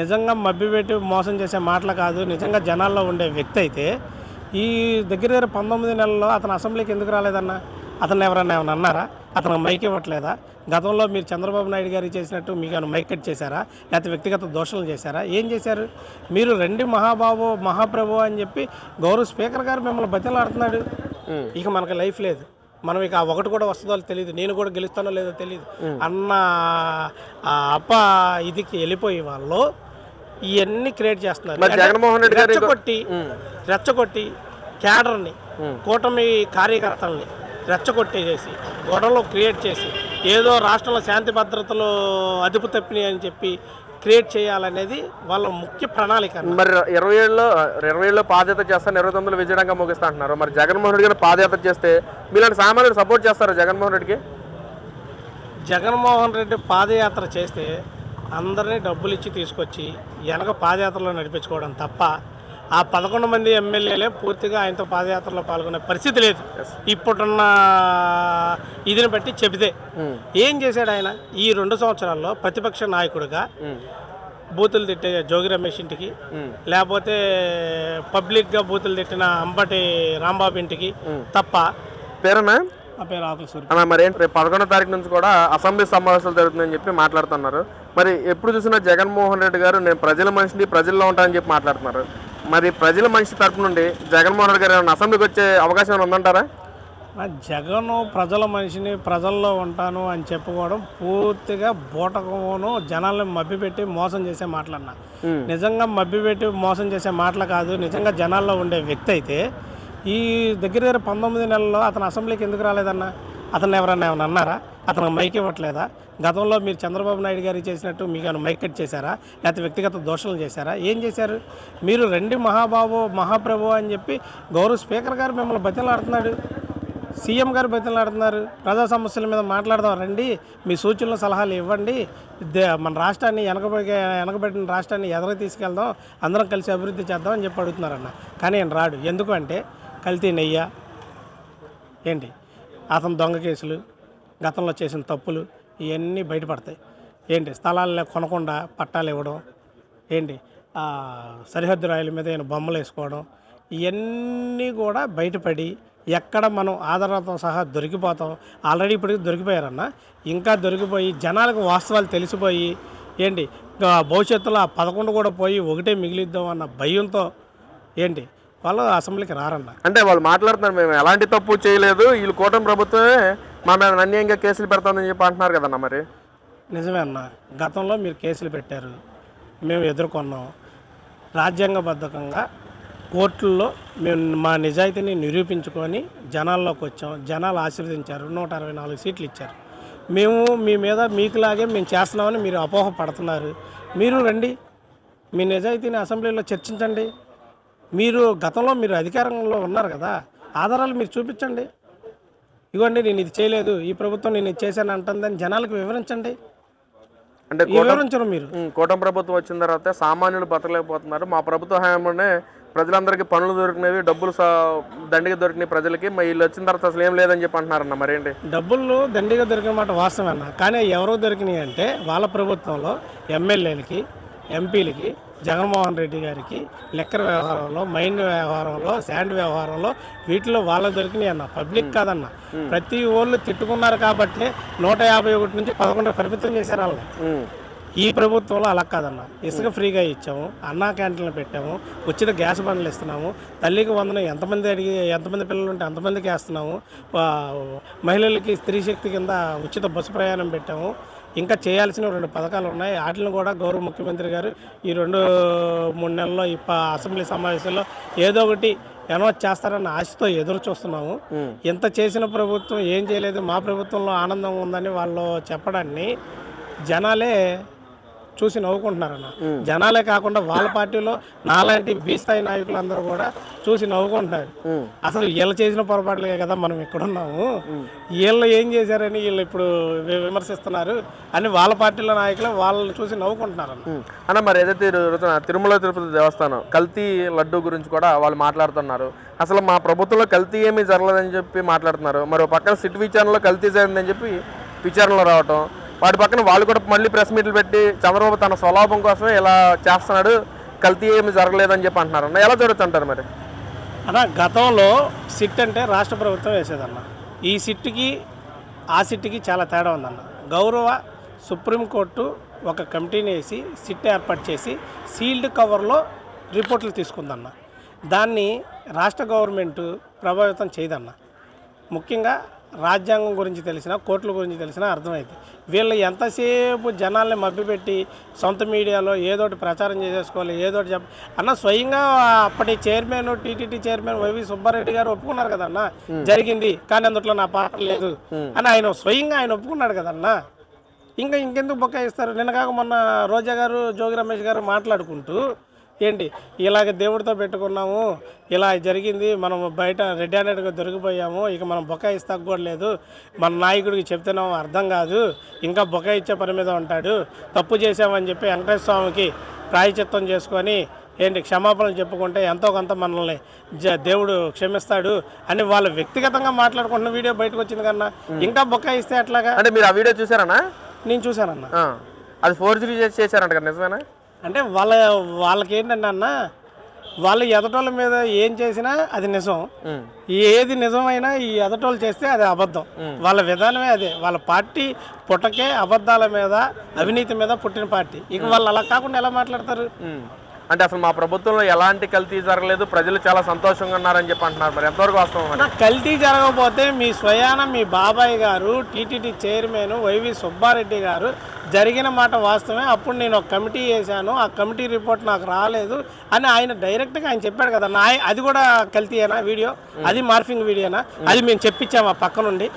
నిజంగా మభ్యపెట్టి మోసం చేసే మాటలు కాదు నిజంగా జనాల్లో ఉండే వ్యక్తి అయితే ఈ దగ్గర దగ్గర పంతొమ్మిది నెలల్లో అతను అసెంబ్లీకి ఎందుకు రాలేదన్న? అతను ఎవరన్నా ఏమన్నా అన్నారా? అతను మైక్ ఇవ్వట్లేదా? గతంలో మీరు చంద్రబాబు నాయుడు గారికి చేసినట్టు మీకు ఏమైనా మైక్ కట్ చేశారా? లేకపోతే వ్యక్తిగత దోషాలు చేశారా? ఏం చేశారు? మీరు రెండు మహాబాబు మహాప్రభు అని చెప్పి గౌరవ స్పీకర్ గారు మిమ్మల్ని బతిలాడుతున్నాడు. ఇక మనకు లైఫ్ లేదు. మనం ఇక ఆ ఒకటి కూడా వస్తుందో తెలియదు నేను కూడా గెలుస్తానో లేదో తెలియదు అన్న అప్ప ఇదికి వెళ్ళిపోయి వాళ్ళు ఇవన్నీ క్రియేట్ చేస్తున్నారు. జగన్మోహన్ రెడ్డి గారు రెచ్చగొట్టి రెచ్చగొట్టి క్యాడర్ని కూటమి కార్యకర్తల్ని రెచ్చగొట్టేసేసి గొడవలు క్రియేట్ చేసి ఏదో రాష్ట్రంలో శాంతి భద్రతలు అదుపు తప్పినాయి అని చెప్పి క్రియేట్ చేయాలనేది వాళ్ళ ముఖ్య ప్రణాళిక మరి ఇరవై ఏళ్ళలో ఇరవై ఏళ్ళలో పాదయాత్ర చేస్తాను ఇరవై తొమ్మిదిలో విజయంగా ముగిస్తా అంటున్నారు. మరి జగన్మోహన్ రెడ్డి గారు పాదయాత్ర చేస్తే మీలాంటి సామాన్యులు సపోర్ట్ చేస్తారా జగన్మోహన్ రెడ్డికి? జగన్మోహన్ రెడ్డి పాదయాత్ర చేస్తే అందరినీ డబ్బులు ఇచ్చి తీసుకొచ్చి వెనక పాదయాత్రలో నడిపించుకోవడం తప్ప ఆ పదకొండు మంది ఎమ్మెల్యేలే పూర్తిగా ఆయనతో పాదయాత్రలో పాల్గొనే పరిస్థితి లేదు. ఇప్పుడున్న ఇదిని బట్టి చెబితే ఏం చేశాడు ఆయన? ఈ రెండు సంవత్సరాల్లో ప్రతిపక్ష నాయకుడిగా బూతులు తిట్టే జోగి రమేష్ ఇంటికి లేకపోతే పబ్లిక్గా బూతులు తిట్టిన అంబటి రాంబాబు ఇంటికి తప్ప పేరేనా? ఆ పేరు ఆకుల సూర్య అన్న మరి ఏంటి? రేపు పదకొండో తారీఖు నుంచి కూడా అసెంబ్లీ సమావేశాలు జరుగుతుందని చెప్పి మాట్లాడుతున్నారు. మరి ఎప్పుడు చూసినా జగన్మోహన్ రెడ్డి గారు నేను ప్రజల మనిషిని ప్రజల్లో ఉంటానని చెప్పి మాట్లాడుతున్నారు. మరి ప్రజల మనిషి తరపు నుండి జగన్మోహన్ రెడ్డి గారు ఏమైనా అసెంబ్లీకి వచ్చే అవకాశం ఏమైనా ఉందంటారా? జగను ప్రజల మనిషిని ప్రజల్లో ఉంటాను అని చెప్పుకోవడం పూర్తిగా బూటకమును జనాల్ని మభ్యపెట్టి మోసం చేసే మాటలన్నా. నిజంగా మభ్యపెట్టి మోసం చేసే మాటలు కాదు నిజంగా జనాల్లో ఉండే వ్యక్తి అయితే ఈ దగ్గర దగ్గర పంతొమ్మిది నెలల్లో అతను అసెంబ్లీకి ఎందుకు రాలేదన్న? అతను ఎవరన్నా ఏమన్నా అన్నారా? అతను మైక్ ఇవ్వట్లేదా? గతంలో మీరు చంద్రబాబు నాయుడు గారికి చేసినట్టు మీకు మైకట్ చేశారా? లేకపోతే వ్యక్తిగత దోషాలు చేశారా? ఏం చేశారు? మీరు రెండు మహాబాబు మహాప్రభు అని చెప్పి గౌరవ స్పీకర్ గారు మిమ్మల్ని బతిలాడుతున్నాడు సీఎం గారు బతిలాడుతున్నారు ప్రజా సమస్యల మీద మాట్లాడదాం రండి. మీ సూచనలు సలహాలు ఇవ్వండి. దే- మన రాష్ట్రాన్ని వెనకబడి వెనకబడిన రాష్ట్రాన్ని ఎదరకు తీసుకెళ్దాం. అందరం కలిసి అభివృద్ధి చేద్దాం అని చెప్పి అడుగుతున్నారన్న. కానీ ఆయన రాడు. ఎందుకు అంటే కల్తీ నెయ్య ఏంటి? అతను దొంగ కేసులు గతంలో చేసిన తప్పులు ఇవన్నీ బయటపడతాయి. ఏంటి? స్థలాలు కొనకుండా పట్టాలు ఇవ్వడం ఏంటి? సరిహద్దు రాయల మీద ఏమైనా బొమ్మలు వేసుకోవడం ఇవన్నీ కూడా బయటపడి ఎక్కడ మనం ఆధారాలతో సహా దొరికిపోతాం. ఆల్రెడీ ఇప్పటికి దొరికిపోయారన్న. ఇంకా దొరికిపోయి జనాలకు వాస్తవాలు తెలిసిపోయి ఏంటి? భవిష్యత్తులో ఆ పదకొండు కూడా పోయి ఒకటే మిగిలిద్దాం అన్న భయంతో ఏంటి? వాళ్ళు అసెంబ్లీకి రారన్న. అంటే వాళ్ళు మాట్లాడుతున్నారు మేము ఎలాంటి తప్పు చేయలేదు. వీళ్ళు కూటమి ప్రభుత్వమే మా మీద అన్యాయంగా కేసులు పెడతామని చెప్పి అంటున్నారు కదన్న మరి? నిజమే అన్న. గతంలో మీరు కేసులు పెట్టారు. మేము ఎదుర్కొన్నాం. రాజ్యాంగబద్ధకంగా కోర్టుల్లో మేము మా నిజాయితీని నిరూపించుకొని జనాల్లోకి వచ్చాం. జనాలు ఆశీర్వదించారు. నూట అరవై నాలుగు సీట్లు ఇచ్చారు. మేము మీ మీద మీకులాగే మేము చేస్తున్నామని మీరు అపోహ పడుతున్నారు. మీరు రండి. మీ నిజాయితీని అసెంబ్లీలో చర్చించండి. మీరు గతంలో మీరు అధికారంలో ఉన్నారు కదా. ఆధారాలు మీరు చూపించండి. ఇవ్వండి నేను ఇది చేయలేదు. ఈ ప్రభుత్వం నేను ఇది చేశాను అంటుందని జనాలకు వివరించండి. అంటే వివరించరు మీరు. కూటమి ప్రభుత్వం వచ్చిన తర్వాత సామాన్యులు బతకలేకపోతున్నారు. మా ప్రభుత్వ హయాంలోనే ప్రజలందరికీ పనులు దొరికినవి డబ్బులు దండిగా దొరికినాయి ప్రజలకి. మరి వీళ్ళు వచ్చిన తర్వాత అసలు ఏం లేదని చెప్పి అంటున్నారన్న మరేంటి డబ్బులు దండిగా దొరికిన మాట వాస్తవమన్న కానీ ఎవరో దొరికినాయి అంటే వాళ్ళ ప్రభుత్వంలో ఎమ్మెల్యేలకి ఎంపీలకి జగన్మోహన్ రెడ్డి గారికి లెక్కర్ వ్యవహారంలో మైండ్ వ్యవహారంలో శాండ్ వ్యవహారంలో వీటిలో వాళ్ళకి దొరికినాయి అన్న. పబ్లిక్ కాదన్న. ప్రతి ఓళ్ళు తిట్టుకున్నారు కాబట్టి నూట యాభై ఒకటి నుంచి పదకొండు పరిమితం చేశారు వాళ్ళని. ఉమ్, ఈ ప్రభుత్వంలో అలా కాదన్న. ఇసుక ఫ్రీగా ఇచ్చాము అన్నా క్యాంటీన్లు పెట్టాము ఉచిత గ్యాస్ బండ్లు ఇస్తున్నాము తల్లికి వందనం ఎంతమంది అడిగి ఎంతమంది పిల్లలు ఉంటే అంతమందికి వేస్తున్నాము మహిళలకి స్త్రీ శక్తి కింద ఉచిత బస్సు ప్రయాణం పెట్టాము ఇంకా చేయాల్సిన రెండు పథకాలు ఉన్నాయి. వాటిని కూడా గౌరవ ముఖ్యమంత్రి గారు ఈ రెండు మూడు నెలల్లో ఈ అసెంబ్లీ సమావేశంలో ఏదో ఒకటి అనౌన్స్ చేస్తారన్న ఆశతో ఎదురు చూస్తున్నాము. ఇంత చేసిన ప్రభుత్వం ఏం చేయలేదు. మా ప్రభుత్వంలో ఆనందం ఉందని వాళ్ళు చెప్పడాన్ని జనాలే చూసి నవ్వుకుంటున్నారన్న. జనాలే కాకుండా వాళ్ళ పార్టీలో నాలాంటి బీ స్థాయి నాయకులందరూ కూడా చూసి నవ్వుకుంటున్నారు. అసలు వీళ్ళు చేసిన పొరపాట్లే కదా మనం ఇక్కడ ఉన్నాము. వీళ్ళు ఏం చేశారని వీళ్ళు ఇప్పుడు విమర్శిస్తున్నారు అని వాళ్ళ పార్టీలో నాయకులు వాళ్ళని చూసి నవ్వుకుంటున్నారన్న. ఉమ్. అన్న మరి ఏదైతే తిరుమల తిరుపతి దేవస్థానం కల్తీ లడ్డు గురించి కూడా వాళ్ళు మాట్లాడుతున్నారు. అసలు మా ప్రభుత్వంలో కల్తీ ఏమీ జరగలేదని చెప్పి మాట్లాడుతున్నారు. మరి ఒక పక్కన సిట్ విచారణలో కల్తీ జరిగిందని చెప్పి విచారణలో రావటం వాటి పక్కన వాళ్ళు కూడా మళ్ళీ ప్రెస్ మీట్లు పెట్టి చంద్రబాబు తన స్వలాభం కోసమే ఇలా చేస్తున్నాడు కల్తీ ఏమి జరగలేదని చెప్పి అంటున్నారు అన్న. ఎలా జరుగుతుంటారు మరి? అన్న గతంలో సిట్ అంటే రాష్ట్ర ప్రభుత్వం వేసేదన్న. ఈ సిట్కి ఆ సిట్కి చాలా తేడా ఉందన్న. గౌరవ సుప్రీంకోర్టు ఒక కమిటీని వేసి సిట్ ఏర్పాటు చేసి సీల్డ్ కవర్లో రిపోర్ట్లు తీసుకుందన్న. దాన్ని రాష్ట్ర గవర్నమెంట్ ప్రభావితం చేయదన్న. ముఖ్యంగా రాజ్యాంగం గురించి తెలిసిన కోర్టుల గురించి తెలిసిన అర్థమైంది. వీళ్ళు ఎంతసేపు జనాల్ని మభ్యపెట్టి సొంత మీడియాలో ఏదోటి ప్రచారం చేసేసుకోవాలి ఏదోటి చెప్ప అన్న స్వయంగా అప్పటి chairman TTD chairman Y V Subbareddy గారు ఒప్పుకున్నారు కదన్న జరిగింది కానీ అందుట్లో నా పాత్ర లేదు. అని ఆయన స్వయంగా ఆయన ఒప్పుకున్నాడు కదన్నా ఇంకా ఇంకెందుకు బొక్కాయిస్తారు నిన్న కాక మొన్న రోజా గారు జోగి రమేష్ గారు మాట్లాడుకుంటూ ఏంటి? ఇలాగ దేవుడితో పెట్టుకున్నాము ఇలా జరిగింది మనం బయట రెడ్ హ్యాండెడ్గా దొరికిపోయాము ఇక మనం బొక్కాయిస్ తగ్గలేదు మన నాయకుడికి చెప్తున్నాము అర్థం కాదు. ఇంకా బొక్కాయి ఇచ్చే పని మీద ఉంటాడు. తప్పు చేసామని చెప్పి వెంకటేశ్వర స్వామికి ప్రాయచిత్తం చేసుకొని ఏంటి క్షమాపణలు చెప్పుకుంటే ఎంతో కొంత మనల్ని జ దేవుడు క్షమిస్తాడు అని వాళ్ళు వ్యక్తిగతంగా మాట్లాడుకుంటున్న వీడియో బయటకు వచ్చింది కన్నా ఇంకా బొక్కాయిస్తే ఎట్లాగా? అంటే మీరు ఆ వీడియో చూసారనా? నేను చూశానన్న. అది ఫోర్జరీ చేశారంట కదా నిజమేనా? అంటే వాళ్ళ వాళ్ళకి ఏంటంటే అన్న వాళ్ళు ఎదటోళ్ళ మీద ఏం చేసినా అది నిజం. ఏది నిజమైనా ఈ ఎదటోళ్ళు చేస్తే అది అబద్ధం. వాళ్ళ విధానమే అదే. వాళ్ళ పార్టీ పుట్టకే అబద్ధాల మీద అవినీతి మీద పుట్టిన పార్టీ. ఇక వాళ్ళు అలా కాకుండా ఎలా మాట్లాడతారు. అంటే అసలు మా ప్రభుత్వంలో ఎలాంటి కల్తీ జరగలేదు. ప్రజలు చాలా సంతోషంగా ఉన్నారని చెప్పి అంటున్నారు మరి. ఎంతవరకు వాస్తవం కల్తీ జరగకపోతే మీ స్వయాన మీ బాబాయ్ గారు టీటీడీ చైర్మన్ వైవి సుబ్బారెడ్డి గారు జరిగిన మాట వాస్తవమే. అప్పుడు నేను ఒక కమిటీ వేశాను. ఆ కమిటీ రిపోర్ట్ నాకు రాలేదు అని ఆయన డైరెక్ట్గా ఆయన చెప్పాడు కదా నా అది కూడా కల్తీయేనా వీడియో? అది మార్ఫింగ్ వీడియోనా అది మేము చెప్పించాము ఆ పక్క నుండి.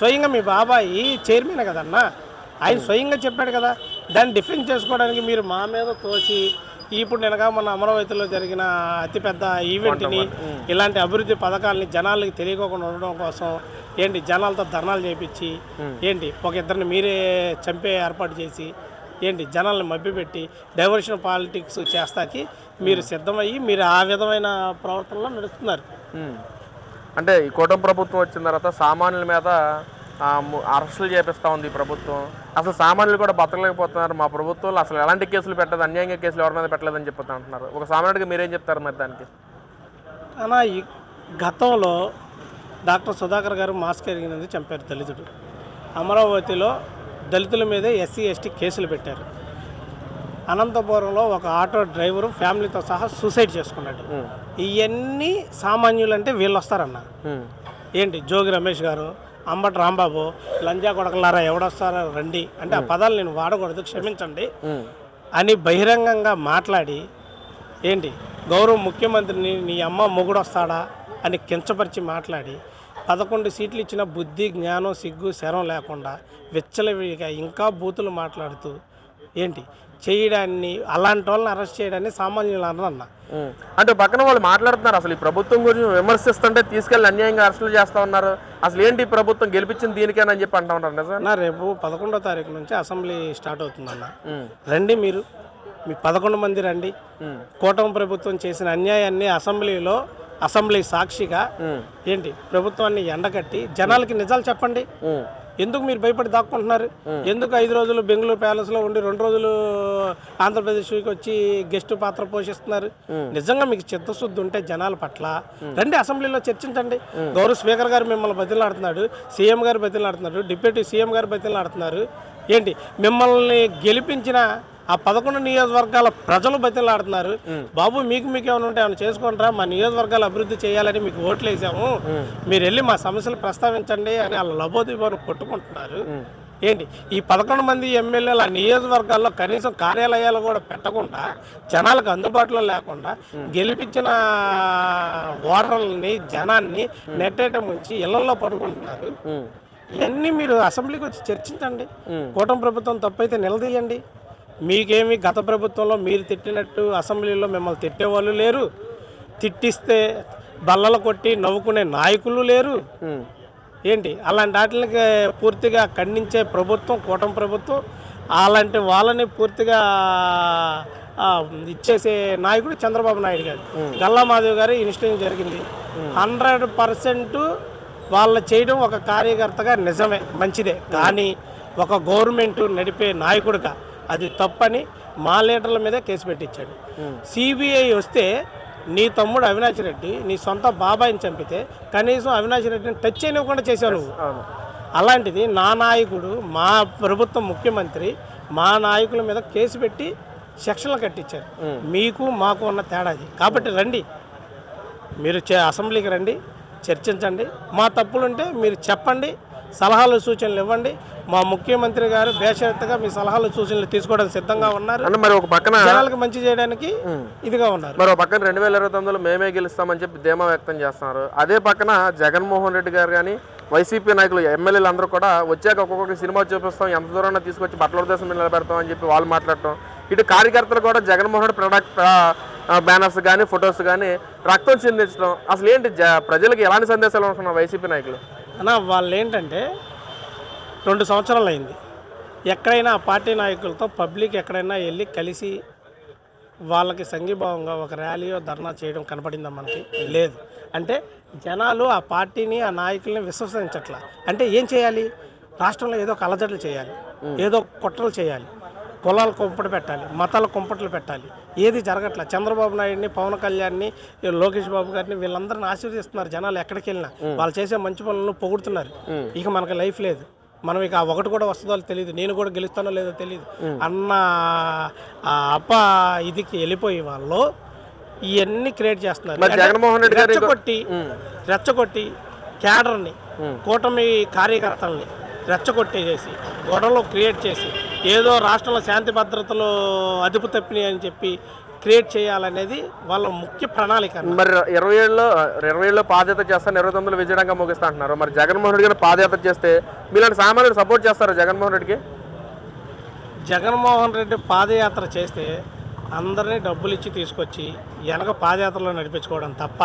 స్వయంగా మీ బాబాయి చైర్మన్ కదన్నా ఆయన స్వయంగా చెప్పాడు కదా దాన్ని డిఫెన్స్ చేసుకోవడానికి మీరు మా మీద తోసి ఇప్పుడు నినగా మన అమరావతిలో జరిగిన అతిపెద్ద ఈవెంట్ని ఇలాంటి అభివృద్ధి పథకాలని జనాలకి తెలియకోకుండా ఉండడం కోసం ఏంటి జనాలతో ధర్నాలు చేపించి ఏంటి ఒక ఇద్దరిని మీరే చంపే ఏర్పాటు చేసి ఏంటి జనాల్ని మభ్యపెట్టి డైవర్షన్ పాలిటిక్స్ చేస్తాకి మీరు సిద్ధమయ్యి మీరు ఆ విధమైన ప్రవర్తనలో నడుస్తున్నారు. అంటే ఈ కూటమి ప్రభుత్వం వచ్చిన తర్వాత సామాన్యుల మీద అరెస్టులు చేపిస్తా ఉంది ఈ ప్రభుత్వం. అసలు సామాన్యులు కూడా బతకలేకపోతున్నారు. మా ప్రభుత్వంలో అసలు ఎలాంటి కేసులు పెట్టదు అన్యాయంగా కేసులు ఎవరి మీద పెట్టలేదని చెప్పి అంటున్నారు ఒక సామాన్యుడిగా మీరేం చెప్తారు మరి దానికి? అలా ఈ గతంలో డాక్టర్ సుధాకర్ గారు మాస్క్ ఎరిగినది చంపారు దళితుడు. అమరావతిలో దళితుల మీదే ఎస్సీ ఎస్టీ కేసులు పెట్టారు. అనంతపురంలో ఒక ఆటో డ్రైవరు ఫ్యామిలీతో సహా సూసైడ్ చేసుకున్నాడు. ఇవన్నీ సామాన్యులు అంటే వీళ్ళు వస్తారన్న. ఏంటి జోగి రమేష్ గారు అంబటి రాంబాబు లంజా కొడకలారా ఎవడొస్తారో రండి అంటే ఆ పదాలు నేను వాడకూడదు క్షమించండి. అని బహిరంగంగా మాట్లాడి ఏంటి గౌరవ ముఖ్యమంత్రిని నీ అమ్మ మొగుడు వస్తాడా అని కించపరిచి మాట్లాడి పదకొండు సీట్లు ఇచ్చిన బుద్ధి జ్ఞానం సిగ్గు శరం లేకుండా విచ్చలవిడిగా ఇంకా బూతులు మాట్లాడుతూ ఏంటి చేయడాన్ని అలాంటి వాళ్ళని అరెస్ట్ చేయడాన్ని సామాన్యులు అన్న. అంటే పక్కన వాళ్ళు మాట్లాడుతున్నారు అసలు ఈ ప్రభుత్వం గురించి విమర్శిస్తుంటే తీసుకెళ్ళి అన్యాయంగా అరెస్టులు చేస్తా ఉన్నారు అసలు ఏంటి ప్రభుత్వం గెలిపించింది దీనికేనని చెప్పి అంటా ఉన్నారు నిజమే నా రేపు పదకొండో తారీఖు నుంచి అసెంబ్లీ స్టార్ట్ అవుతుందన్న. రండి మీరు మీ పదకొండు మంది రండి. కూటమి ప్రభుత్వం చేసిన అన్యాయాన్ని అసెంబ్లీలో అసెంబ్లీ సాక్షిగా. ఏంటి? ప్రభుత్వాన్ని ఎండగట్టి జనాలకి నిజాలు చెప్పండి. ఎందుకు మీరు భయపడి దాక్కుంటున్నారు? ఎందుకు ఐదు రోజులు బెంగళూరు ప్యాలెస్లో ఉండి రెండు రోజులు ఆంధ్రప్రదేశ్కి వచ్చి గెస్ట్ పాత్ర పోషిస్తున్నారు? నిజంగా మీకు చిత్తశుద్ధి ఉంటే జనాల పట్ల రండి అసెంబ్లీలో చర్చించండి. గౌరవ స్పీకర్ గారు మిమ్మల్ని బతిలాడుతున్నాడు సీఎం గారు బతిలాడుతున్నాడు డిప్యూటీ సీఎం గారు బతిలాడుతున్నారు. ఏంటి? మిమ్మల్ని గెలిపించిన ఆ పదకొండు నియోజకవర్గాల ప్రజలు బతిలాడుతున్నారు. బాబు మీకు మీకు ఏమైనా ఉంటే ఏమైనా చేసుకుంటారా మా నియోజకవర్గాలు అభివృద్ధి చేయాలని మీకు ఓట్లు వేసాము. మీరు వెళ్ళి మా సమస్యలు ప్రస్తావించండి అని వాళ్ళ లబోదిబోని కొట్టుకుంటున్నారు. ఏంటి? ఈ పదకొండు మంది ఎమ్మెల్యేల నియోజకవర్గాల్లో కనీసం కార్యాలయాలు కూడా పెట్టకుండా జనాలకు అందుబాటులో లేకుండా గెలిపించిన ఓటర్లని జనాన్ని నెట్టేట ముంచి ఇళ్ళలో పడుకుంటున్నారు. ఇవన్నీ మీరు అసెంబ్లీకి వచ్చి చర్చించండి. కూటమి ప్రభుత్వం తప్పైతే నిలదీయండి. మీకేమి గత ప్రభుత్వంలో మీరు తిట్టినట్టు అసెంబ్లీలో మిమ్మల్ని తిట్టేవాళ్ళు లేరు. తిట్టిస్తే బల్లలు కొట్టి నవ్వుకునే నాయకులు లేరు. ఏంటి? అలాంటి వాటికి పూర్తిగా ఖండించే ప్రభుత్వం కూటమి ప్రభుత్వం అలాంటి వాళ్ళని పూర్తిగా ఇచ్చేసే నాయకుడు చంద్రబాబు నాయుడు గారు. గల్లా మాధవ్ గారు ఇన్స్టిట్యూట్ జరిగింది. హండ్రెడ్ పర్సెంట్ వాళ్ళ చేయడం ఒక కార్యకర్తగా నిజమే మంచిదే. కానీ ఒక గవర్నమెంట్ నడిపే నాయకుడిగా అది తప్పని మా లీడర్ల మీదే కేసు పెట్టించాడు. సిబిఐ వస్తే నీ తమ్ముడు అవినాష్ రెడ్డి నీ సొంత బాబాయిని చంపితే కనీసం అవినాష్ రెడ్డిని టచ్ చేయనివ్వకుండా చేశావు నువ్వు. అలాంటిది నా నాయకుడు మా ప్రభుత్వం ముఖ్యమంత్రి మా నాయకుల మీద కేసు పెట్టి సెక్షన్లు కట్టించారు. మీకు మాకు ఉన్న తేడాది కాబట్టి రండి. మీరు అసెంబ్లీకి రండి చర్చించండి. మా తప్పులుంటే మీరు చెప్పండి సలహాలు సూచనలు ఇవ్వండి. మా ముఖ్యమంత్రి గారు బేషరత్తుగా మీ సలహాలు సూచనలు తీసుకోవడానికి సిద్ధంగా ఉన్నారు. అంటే మరి ఒక పక్కన జనాలకు మంచి చేయడానికి ఇదిగా ఉన్నారు. మరి ఒక పక్కన రెండు వేల ఇరవై తొమ్మిదిలో మేమే గెలుస్తామని చెప్పి ధీమా వ్యక్తం చేస్తున్నారు. అదే పక్కన జగన్మోహన్ రెడ్డి గారు కానీ వైసీపీ నాయకులు ఎమ్మెల్యేలు అందరూ కూడా వచ్చాక ఒక్కొక్క సినిమా చూపిస్తాం ఎంత దూరాన్ని తీసుకొచ్చి బట్టల దేశం నిలబెడతాం అని చెప్పి వాళ్ళు మాట్లాడటం. ఇటు కార్యకర్తలు కూడా జగన్మోహన్ రెడ్డి ప్రొడక్ట్ బ్యానర్స్ కానీ ఫొటోస్ కానీ రక్తం చెందించడం. అసలు ఏంటి ప్రజలకు ఎలాంటి సందేశాలు అనుకున్నారు వైసీపీ నాయకులు? అన్న వాళ్ళు ఏంటంటే రెండు సంవత్సరాలు అయింది ఎక్కడైనా ఆ పార్టీ నాయకులతో పబ్లిక్ ఎక్కడైనా వెళ్ళి కలిసి వాళ్ళకి సంఘీభావంగా ఒక ర్యాలీయో ధర్నా చేయడం కనపడిందా మనకి? లేదు. అంటే జనాలు ఆ పార్టీని ఆ నాయకుల్ని విశ్వసించట్ల. అంటే ఏం చేయాలి? రాష్ట్రంలో ఏదో ఒక అలజడులు చేయాలి. ఏదో కుట్రలు చేయాలి. కులాలు కుంపటి పెట్టాలి. మతాల కుంపట్లు పెట్టాలి. ఏది జరగట్ల? చంద్రబాబు నాయుడిని పవన్ కళ్యాణ్ని లోకేష్ బాబు గారిని వీళ్ళందరిని ఆశీర్వదిస్తున్నారు జనాలు ఎక్కడికి వెళ్ళినా. వాళ్ళు చేసే మంచి పనులను పొగుడుతున్నారు. ఇక మనకి లైఫ్ లేదు. మనం ఇక ఆ ఒకటి కూడా వస్తుందో తెలియదు నేను కూడా గెలుస్తానో లేదో తెలియదు అన్న అప్ప ఇదికి వెళ్ళిపోయి వాళ్ళు ఇవన్నీ క్రియేట్ చేస్తున్నారు. జగన్మోహన్ రెడ్డి గారు రెచ్చగొట్టి రెచ్చగొట్టి క్యాడర్ని కూటమి కార్యకర్తల్ని రెచ్చగొట్టేసేసి గొడవలు క్రియేట్ చేసి ఏదో రాష్ట్రంలో శాంతి భద్రతలు అదుపు తప్పినాయి అని చెప్పి క్రియేట్ చేయాలనేది వాళ్ళ ముఖ్య ప్రణాళిక. మరి ఇరవై ఏళ్ళలో ఇరవై ఏళ్ళలో పాదయాత్ర చేస్తాను ఇరవై తొమ్మిదిలో విజయంగా ముగిస్తా అంటున్నారు మరి జగన్మోహన్ రెడ్డి గారు పాదయాత్ర చేస్తే మీలాంటి సామాన్యులు సపోర్ట్ చేస్తారు జగన్మోహన్ రెడ్డికి జగన్మోహన్ రెడ్డి పాదయాత్ర చేస్తే అందరినీ డబ్బులు ఇచ్చి తీసుకొచ్చి వెనక పాదయాత్రలో నడిపించుకోవడం తప్ప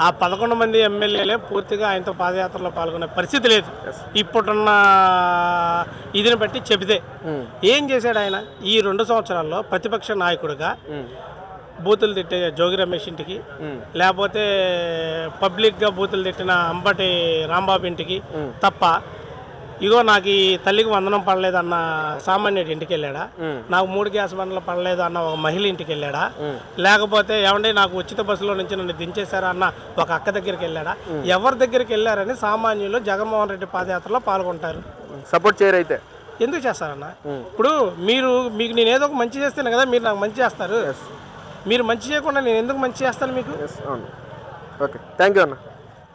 ఆ పదకొండు మంది ఎమ్మెల్యేలే పూర్తిగా ఆయనతో పాదయాత్రలో పాల్గొనే పరిస్థితి లేదు. ఇప్పుడున్న ఇదిని బట్టి చెబితే ఏం చేశాడు ఆయన? ఈ రెండు సంవత్సరాల్లో ప్రతిపక్ష నాయకుడిగా బూతులు తిట్టే జోగి రమేష్ ఇంటికి లేకపోతే పబ్లిక్గా బూతులు తిట్టిన అంబటి రాంబాబు ఇంటికి తప్ప ఇగో నాకు ఈ తల్లికి వందనం పడలేదు అన్న సామాన్యుడి ఇంటికి వెళ్ళాడా నాకు మూడు గ్యాస్ బండ్లు పడలేదు అన్న ఒక మహిళ ఇంటికి వెళ్ళాడా లేకపోతే ఏమంటే నాకు ఉచిత బస్సులో నుంచి నన్ను దించేశారా అన్న ఒక అక్క దగ్గరికి వెళ్ళాడా? ఎవరి దగ్గరికి వెళ్ళారని సామాన్యులు జగన్మోహన్ రెడ్డి పాదయాత్రలో పాల్గొంటారు. సపోర్ట్ చేయరు అయితే. ఎందుకు చేస్తారన్న? ఇప్పుడు మీరు మీకు నేను ఏదో ఒక మంచి చేస్తేనే కదా మీరు నాకు మంచి చేస్తారు. మీరు మంచి చేయకుండా నేను ఎందుకు మంచి చేస్తాను మీకు? ఓకే థ్యాంక్ యూ అన్న.